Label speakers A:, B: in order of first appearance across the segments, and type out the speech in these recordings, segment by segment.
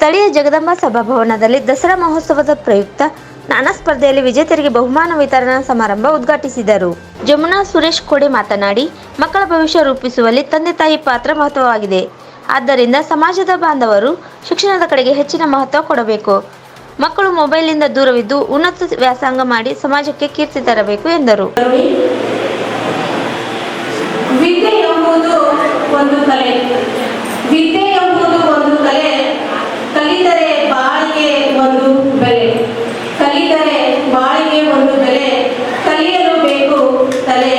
A: ಸ್ಥಳೀಯ ಜಗದಂಬ ಸಭಾಭವನದಲ್ಲಿ ದಸರಾ ಮಹೋತ್ಸವದ ಪ್ರಯುಕ್ತ ನಾನಾ ಸ್ಪರ್ಧೆಯಲ್ಲಿ ವಿಜೇತರಿಗೆ ಬಹುಮಾನ ವಿತರಣಾ ಸಮಾರಂಭ ಉದ್ಘಾಟಿಸಿದರು. ಜಮುನಾ ಸುರೇಶ್ ಕೋಡೆ ಮಾತನಾಡಿ, ಮಕ್ಕಳ ಭವಿಷ್ಯ ರೂಪಿಸುವಲ್ಲಿ ತಂದೆ ತಾಯಿ ಪಾತ್ರ ಮಹತ್ವವಾಗಿದೆ. ಆದ್ದರಿಂದ ಸಮಾಜದ ಬಾಂಧವರು ಶಿಕ್ಷಣದ ಕಡೆಗೆ ಹೆಚ್ಚಿನ ಮಹತ್ವ ಕೊಡಬೇಕು. ಮಕ್ಕಳು ಮೊಬೈಲ್ನಿಂದ ದೂರವಿದ್ದು ಉನ್ನತ ವ್ಯಾಸಂಗ ಮಾಡಿ ಸಮಾಜಕ್ಕೆ ಕೀರ್ತಿ ತರಬೇಕು ಎಂದರು.
B: ವಿದ್ಯೆ ಎಂಬುದು ಒಂದು ಕಲೆ. ಒಂದು ಬೆಲೆ. ಕಲಿತರೆ ಬಾಳಿಗೆ ಒಂದು ಬೆಲೆ. ಕಲಿಯಲು ಬೇಕು ತಲೆ.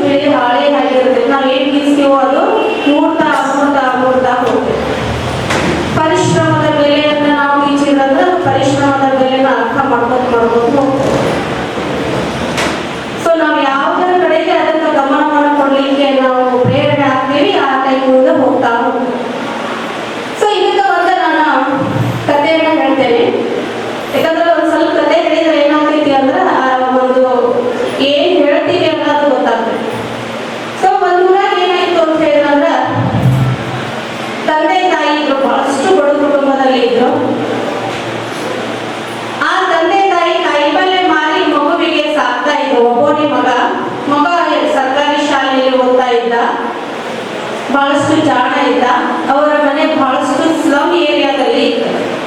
B: ಬೇಳೆ ಹಾಳೆ ಆಗಿರುತ್ತೆ ನಾವು ಏನು ಬೀಸ್ತೀವೋ ಅದು ಮೂರು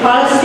B: falsi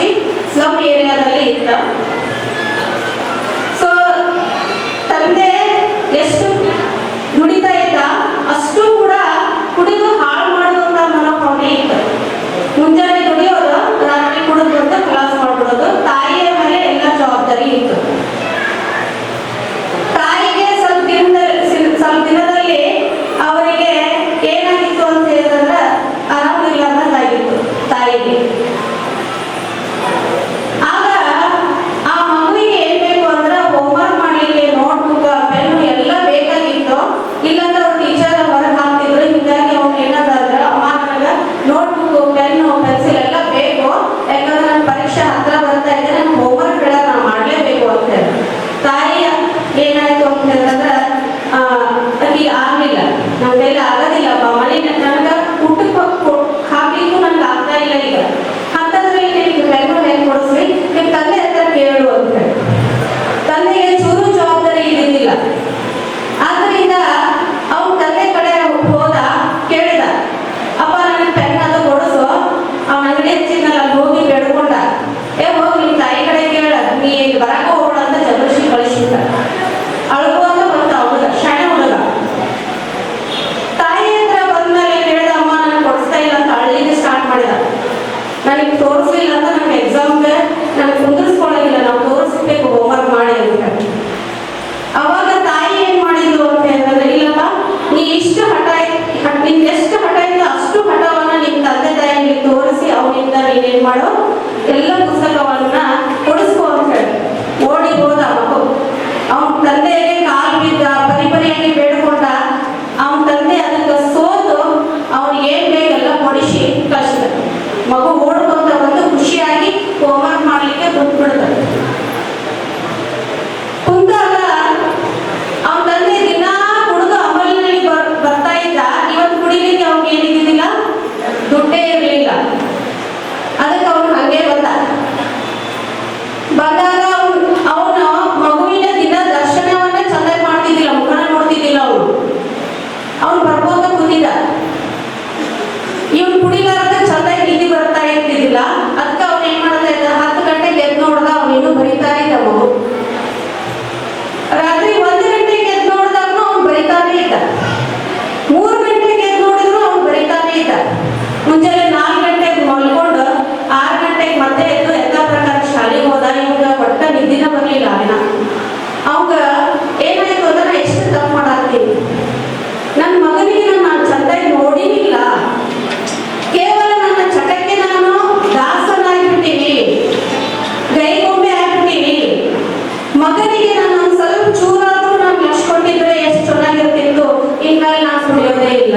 B: que a mí me gusta. ಕೂತಿದ್ದ ಇವನು ಕುಡಿಲಾರದ ಚಂದಾಗಿ ನಿಧಿ ಬರ್ತಾ ಇರ್ತಿದ್ದಿಲ್ಲ ಅದಕ್ಕೆ ಅವ್ನು ಏನ್ ಮಾಡ್ತಾ ಇದ್ದ? ಹತ್ತು ಗಂಟೆಗೆ ಎದ್ದು ನೋಡ್ದ ಇನ್ನೂ ಬರೀತಾ ಇದ್ದ ರಾತ್ರಿ ಒಂದು ಗಂಟೆಗೆ ಎದ್ದು ನೋಡಿದಾಗ ಅವ್ನು ಬರಿತಾನೆ ಇದ್ದ ಮೂರು ಗಂಟೆಗೆ ಎದ್ದು ನೋಡಿದ್ರು ಅವ್ನು ಬರಿತಾನೆ ಇದ್ದ ಮುಂಜಾನೆ ನಾಲ್ಕು ಗಂಟೆಗೆ ಮಲ್ಕೊಂಡು ಆರು ಗಂಟೆಗೆ ಮತ್ತೆ ಎದ್ದು ಯಥಾ ಪ್ರಕಾರ ಶಾಲೆಗೆ ಹೋದ ಇವಾಗ ಒಟ್ಟ ನಿದ್ದಿನ ಬರಲಿಲ್ಲ ಅವನ ಅವಾಗ ಏನಾಯ್ತು ಅಂದ್ರೆ ನಾ ಎಷ್ಟು ತಪ್ಪು ಮಾಡಾಕ್ತೀನಿ ನನ್ನ ಮಗನಿಗೆ ನಾನು ಚಂದಾಗಿ ನೋಡಿನಿಲ್ಲ ಕೇವಲ ನನ್ನ ಚಟಕ್ಕೆ ನಾನು ದಾಸನಾಗ್ಬಿಟ್ಟಿನಿ ಗೈಗೊಂಬೆ ಆಗ್ಬಿಟ್ಟಿನಿ ಮಗನಿಗೆ ನಾನು ಒಂದು ಸ್ವಲ್ಪ ಚೂರಾದ್ರೂ ನಾನು ಎಷ್ಟು ಎಷ್ಟು ಚೆನ್ನಾಗಿರ್ತಿತ್ತು ಹಿಂಗಾಗಿ ನಾನು ಸುಳಿಯೋದೇ ಇಲ್ಲ.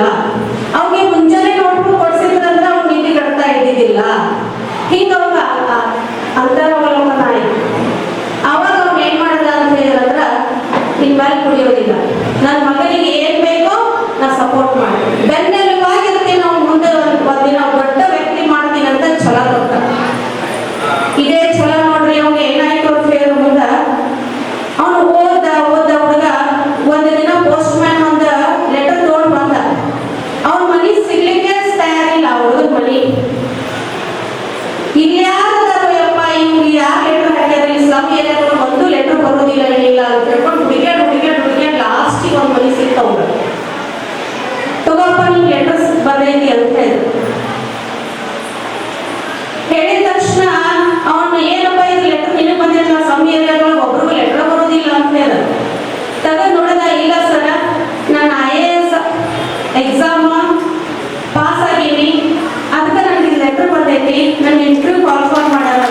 B: ತಕ್ಷಣ ಅವನು ಏನಪ್ಪ ಇದು ಲೆಟರ್ ನಿನಗೆ ಬಂದಿರಲ್ಲ ಸಮಯ ಒಬ್ರಿಗೂ ಲೆಟರ್ ಬರೋದಿಲ್ಲ ಅಂತ ಹೇಳಿದ ತೆಗೆದು ನೋಡಿದ ಇಲ್ಲ ಸರ ನಾನು I A S exam pass ಆಗೀನಿ ಅದಕ್ಕೆ ನನಗೆ ಲೆಟರ್ ಬಂದೈತಿ ನನ್ನ ಇಂಟರ್ವ್ಯೂ ಕ್ವಾಲಿಫೈ ಮಾಡೋಣ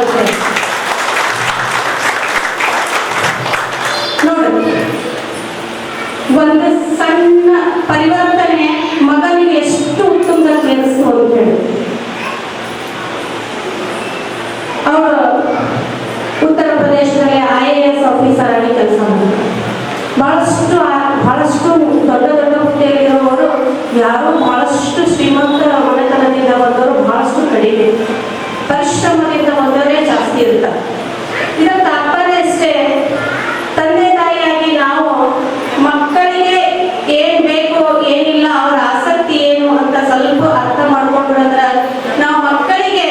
B: ನೋಡಿ ಒಂದು ಸಣ್ಣ ಪರಿವರ್ತನೆ ಮಗನಿಗೆ ಎಷ್ಟು ಉತ್ತಮ ಕೆಲಸ ಅಂತ ಹೇಳಿ ಅವರು ಉತ್ತರ ಪ್ರದೇಶದಲ್ಲಿ ಐ ಎ ಎಸ್ ಆಫೀಸರ್ ಆಗಿ ಕೆಲಸ ಮಾಡಿದ್ರು ಬಹಳಷ್ಟು ಬಹಳಷ್ಟು ದೊಡ್ಡ ದೊಡ್ಡ ಹುದ್ದೆಯಲ್ಲಿರುವವರು ಯಾರು ಬಹಳಷ್ಟು ಶ್ರೀಮಂತ ಮನೆತನದಿಂದ ಬಂದವರು ಬಹಳಷ್ಟು ಕಡಿಮೆ ಪರಿಶ್ರಮದಿಂದ ಬಂದವರೇ ಜಾಸ್ತಿ ಇರ್ತಾರೆ ಇದರ ತಾತ್ಪರ್ಯ ಅಷ್ಟೇ ತಂದೆ ತಾಯಿಯಾಗಿ ನಾವು ಮಕ್ಕಳಿಗೆ ಏನ್ ಬೇಕು ಏನಿಲ್ಲ ಅವರ ಆಸಕ್ತಿ ಏನು ಅಂತ ಸ್ವಲ್ಪ ಅರ್ಥ ಮಾಡ್ಕೊಂಡ್ರೆ ನಾವು ಮಕ್ಕಳಿಗೆ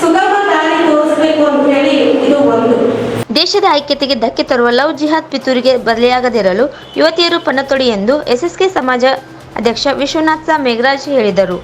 B: ಸುಗಮ ದಾರಿ ತೋರಿಸ್ಬೇಕು ಅಂತ ಹೇಳಿ ಇದು ಒಂದು.
A: ದೇಶದ ಐಕ್ಯತೆಗೆ ಧಕ್ಕೆ ತರುವ ಲವ್ ಜಿಹಾದ್ ಪಿತೂರಿಗೆ ಬದಲಿಯಾಗದಿರಲು ಯುವತಿಯರು ಪಣತೊಡಿ ಎಂದು ಎಸ್ಎಸ್ಕೆ ಸಮಾಜ ಅಧ್ಯಕ್ಷ ವಿಶ್ವನಾಥ್ ಸಾ ಮೇಘರಾಜ್ ಹೇಳಿದರು.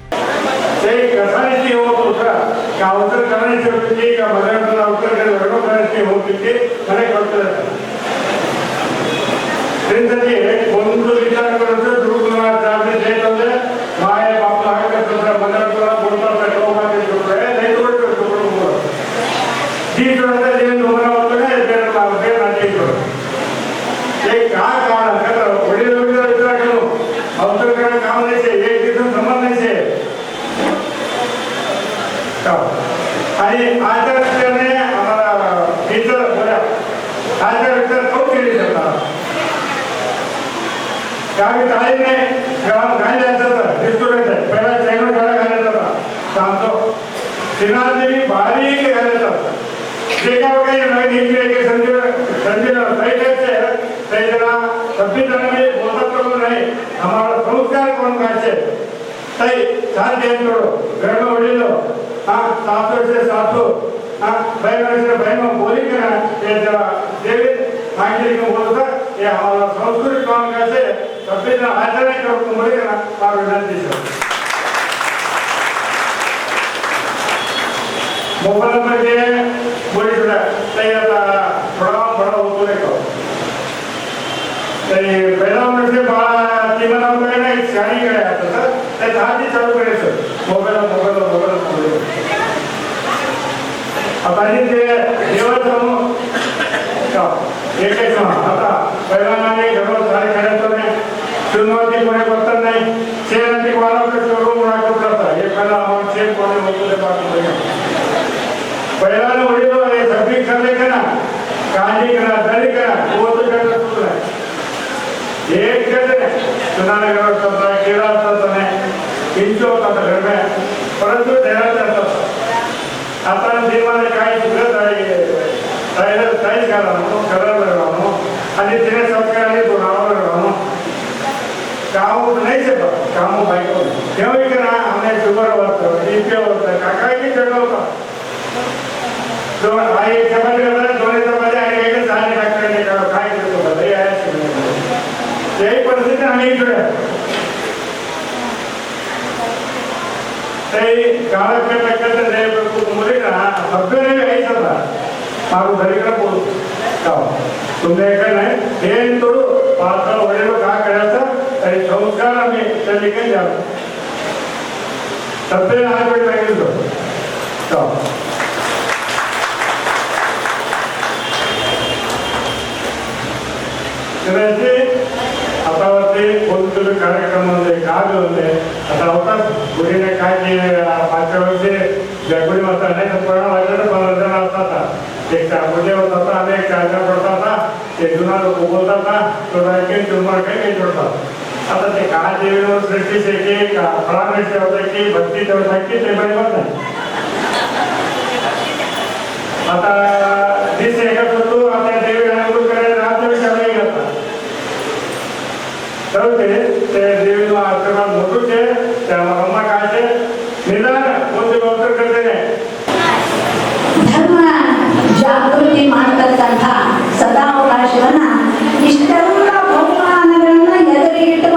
C: అది ಆಚರಿಸ್ತೇನೆ ಅವರ ಟೀಚರ್ ಆಚರಿಸ್ತಾರೆ ಸೌಕರ್ಯ ಯಾಕೆ ತಾಯಿನೇ ಗಾಂಧಿ ಆಗ್ತದ ಡಿಸ್ಟೂಡೆಂಟ್ ಪೆಹಲ ಚೈನೂರು ಗಾಡ ಗಾಲಿರ್ತದ ಶಾಂತೋ ಸಿನಾದೇವಿ ಭಾರಿ ಗಾಲಿರ್ತಾರ ಬೇಕಾಗಿ ನನಗೆ ಹಿಂಗೆ ಸಂಜೆ ಸಂಜೆ ಸೈಟೈತೆ ಸೈಜನ ಸಂವಿಧಾನವೇ ಬೋಧಕ್ರಮನೇ ನಮ್ಮ ಸಂಸ್ಕಾರಕ್ಕೆ ಒಂದು ಕಾಚೆ ತೈ ಶಾಂತಿ ಅಂತ ಗರ್ಭ ಹೊಡಿಲು हाँ साथियों से साथियों बहनों से बहनों बोली क्या हाँ, ना ये जरा देवित आंटी को बोलता ये हमारा संस्कृत काम कैसे सभी तो ना आचरण कर कुंभरी के ना और विनती से। मोबाइल में ये बोली थोड़ा तैयार था बड़ा बड़ा होते को तो। ते। तो पहला में से बाहर तीन नंबर में एक चाइनीज़ आया था ते धाजी चालू करे, सर। Mobile mobile mobile. పండితే దేవతము ఏకైక అత పరిమాణాన్ని ఎవరు దాని కడతోనే తిరుమలకి కొనే కొత్తన్నాయి చేయడానికి వాళ్ళకి షోరూమ్ రాకుండా ఎక్కడ మనం చేయకూడదు వద్దులే పాకుండా పరిమాణం ఒడిలో సభ్యులు కన్నా కాజీ కన్నా దళి కన్నా ఓదు కన్నా ఏకైతే సునాలి కాబట్టి ಅಲ್ಲಿ ತಿನ್ನ ಸಂಸ್ಕಾರದಲ್ಲಿ ಗುಣವನು ಕಾವು नहीं से काम बाइक को क्यों इतना हमने शुगर होता है बीपी होता है काका की जगह होता तो भाई समझ रहे हैं दोनों समझ आए कि सारे डॉक्टर ने कहा काय को बताइए आया यही परिस्थिती आम्ही इकडे ते काळाच्या टक्क्यात ते मुलीला सभ्यने घ्यायचं ಮಾರು ಬರಿಕರ ಬೋದು ತಾವು ಸುಮ್ಮನೆ ಯಾಕಂದ್ರೆ ಏನ್ ತುಡು ಪಾತ್ರ ಹೊಡಿಬೇಕು ಆ ಕೆಲಸ ಅದು ಸಂಸ್ಕಾರ ಮೇ ಚಲಿಕೆ ಜಾಗ ಸಭ್ಯ ಆಗ್ಬೇಕಾಗಿದ್ದು ತಾವು ಇದರಲ್ಲಿ ಅತಾವತಿ ಒಂದು ಕಾರ್ಯಕ್ರಮ ಒಂದು ಕಾದು ಒಂದು ಅತಾವತ ಗುಡಿನ ಕಾಕಿ पाच वर्षे जगुडी माता अनेक पूर्ण वाजत पंधरा जण असतात एक चारपुजे होतात आणि एक चारच्या पडतात बोलता था तो रैंकिंग चुम्मा के नहीं कहाँ आता और काळादेवीवर से के का प्राण से होता है कि फळामेश देवता की भक्ती देवता की ते बाई अतः आता दिस एकच तू आता देवी अनुकूलकडे राज्य विचारले जातात तर ते ते देवीला आशीर्वाद मोठू छे त्याला अम्मा काय छे निदान कोणते डॉक्टर करते
D: हैं धर्म जागृति ಜಾಗೃತಿ ಮಾಡತಕ್ಕಂಥ ಸದಾವಕಾಶವನ್ನ ಇಷ್ಟೆಲ್ಲ ಬಹುಮಾನಗಳನ್ನ ಎದುರಿಗಿಟ್ಟುಕೊಂಡು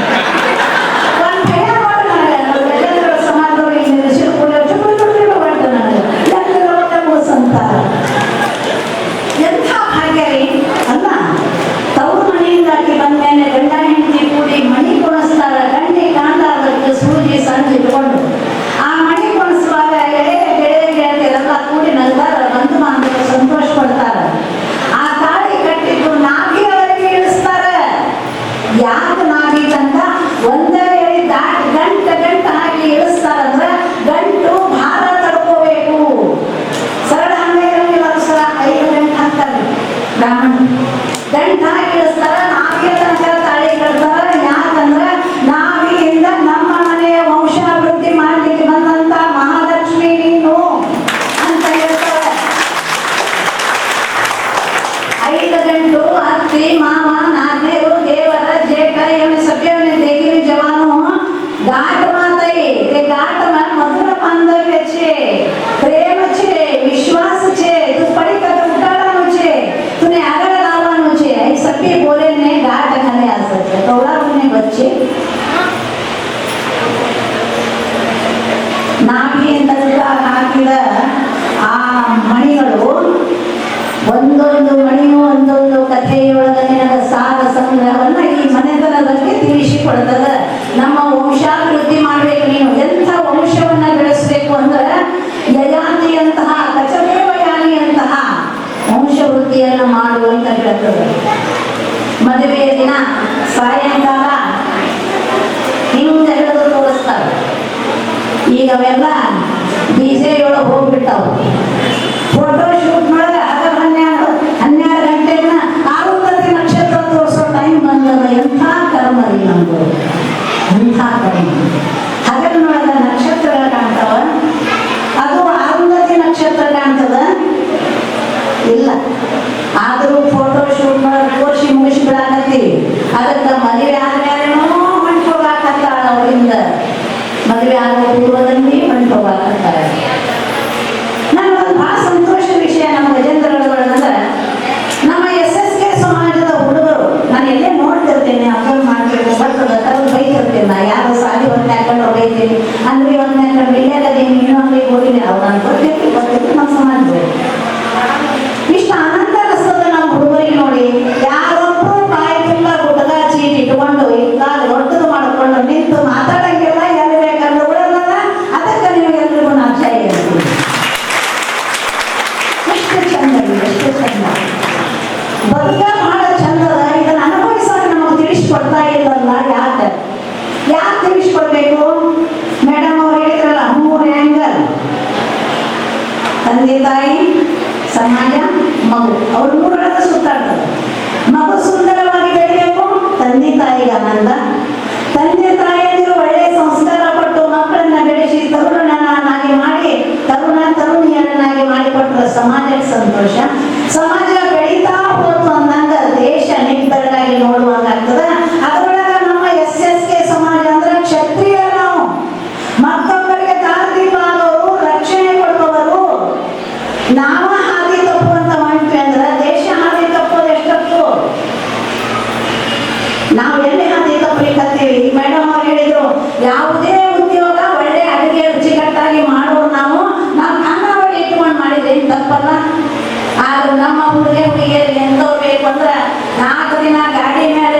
D: ಗಂಟು ಹಾಕಿ ಇಳಿಸ್ತಾರ ನಾಭಿಯಿಂದ ಹಾಕಿದ ಆ ಮಣಿಗಳು, ಒಂದೊಂದು ಮಣಿಯು ಒಂದೊಂದು ಕಥೆಯೊಳಗೆ ನಿನಗ ಸಾರ ಸಂಗ್ರಹವನ್ನ ಈ ಮನೆತನದಲ್ಲಿ ತಿಳಿಸಿಕೊಡ್ತದ. ನಮ್ಮ ವಂಶಾಭಿವೃದ್ಧಿ ಮಾಡ್ಬೇಕು ನೀನು. ಎಂಥ ವಂಶವನ್ನ ಬೆಳೆಸಬೇಕು ಅಂದ್ರೆ ಯಯಾತಿಯಂತಹ, ಕಚದೇವಯಾನಿಯಂತಹ ವಂಶವೃದ್ಧಿಯನ್ನು ಮಾಡು ಅಂತ ಹೇಳ್ತದೆ. ಮದುವೆಯ ದಿನ ಸಾಯಂಕಾಲ ಅವೆಲ್ಲ ಡಿಜೆ ಒಳಗೆ ಹೋಗ್ಬಿಟ್ಟವು. ನೀನು ಅಂಗಡಿಗೆ ಹೋಗಿಲ್ಲ ಅವ್ರು ನಾನು ಗೊತ್ತೈತಿ ಗೊತ್ತೈತಿ ನಾವು ಸಮಾಜ ಇಷ್ಟು ಆನಂದ ರಸದ ನಾವು ಹುಡುಗರಿಗೆ ನೋಡಿ ಯಾರೊಬ್ಬರು ಬಾಯಿ ತುಂಬ ಗುಡ್ಡದ ಚೀಟಿ ಇಟ್ಕೊಂಡು ಇಂತಾದ ದೊಡ್ಡದು ಮಾಡಿಕೊಂಡು ನಿಂತು ಮಾತಾಡಂಗಿಲ್ಲ ಎಲ್ಲಿ ಬೇಕಂದ್ರೆ ಬಿಡಲ್ಲ ಅದಕ್ಕೆ ನೀವು ಎಲ್ರಿಗೂ ನಾನು ಜೈ ಹೇಳ್ತೀನಿ ಎಷ್ಟು ಚಂದ ಎಷ್ಟು ಚಂದ ಬದುಕ ಮಾಡೋ ಚಂದ ಇದನ್ನು ಅನುಭವಿಸೋಕೆ ನಮಗೆ ತಿಳಿಸ್ಕೊಡ್ತಾ ಇಲ್ಲಲ್ಲ ಯಾಕೆ? ಯಾಕೆ ತಿಳಿಸ್ಕೊಡ್ಬೇಕು? ತಾಯಿ ಸಮಾಜ ಮಗು. ಅವರು ಮೂರರ ಸುತ್ತಾಡ್ತಾರೆ. ಮಗು ಸುಂದರವಾಗಿ ಬೆಳೆಯಬೇಕು ತಂದೆ ತಾಯಿಗೆ ಆನಂದ ಆದ್ರೆ ನಮ್ಮ ಹುಡುಗ ಹುಡುಗಿಯರು ಎಂದೋ ಬೇಕು ಅಂದ್ರೆ ನಾಲ್ಕು ದಿನ ಗಾಡಿ ಮೇಲೆ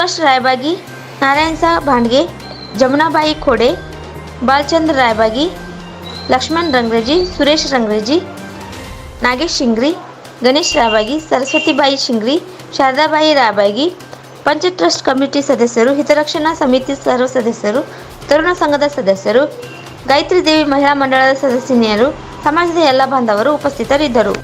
D: ಸುಭಾಷ್
A: ರಾಯಬಾಗಿ, ನಾರಾಯಣ್ ಸಾ ಭಾಂಡ್ಗೆ ಜಮುನಾಬಾಯಿ ಖೋಡೆ, ಬಾಲಚಂದ್ರ ರಾಯಬಾಗಿ, ಲಕ್ಷ್ಮಣ್ ರಂಗ್ರೇಜಿ, ಸುರೇಶ್ ರಂಗ್ರೇಜಿ, ನಾಗೇಶ್ ಶಿಂಗ್ರಿ, ಗಣೇಶ್ ರಾಯಬಾಗಿ, ಸರಸ್ವತಿಬಾಯಿ ಶಿಂಗ್ರಿ, ಶಾರದಾಬಾಯಿ ರಾಯಬಾಗಿ ಪಂಚ ಟ್ರಸ್ಟ್ ಕಮಿಟಿ ಸದಸ್ಯರು, ಹಿತರಕ್ಷಣಾ ಸಮಿತಿ ಸರ್ವ ಸದಸ್ಯರು, ತರುಣ ಸಂಘದ ಸದಸ್ಯರು, ಗಾಯತ್ರಿ ದೇವಿ ಮಹಿಳಾ ಮಂಡಳದ ಸದಸ್ಯನಿಯರು ಸಮಾಜದ ಎಲ್ಲ ಬಾಂಧವರು ಉಪಸ್ಥಿತರಿದ್ದರು.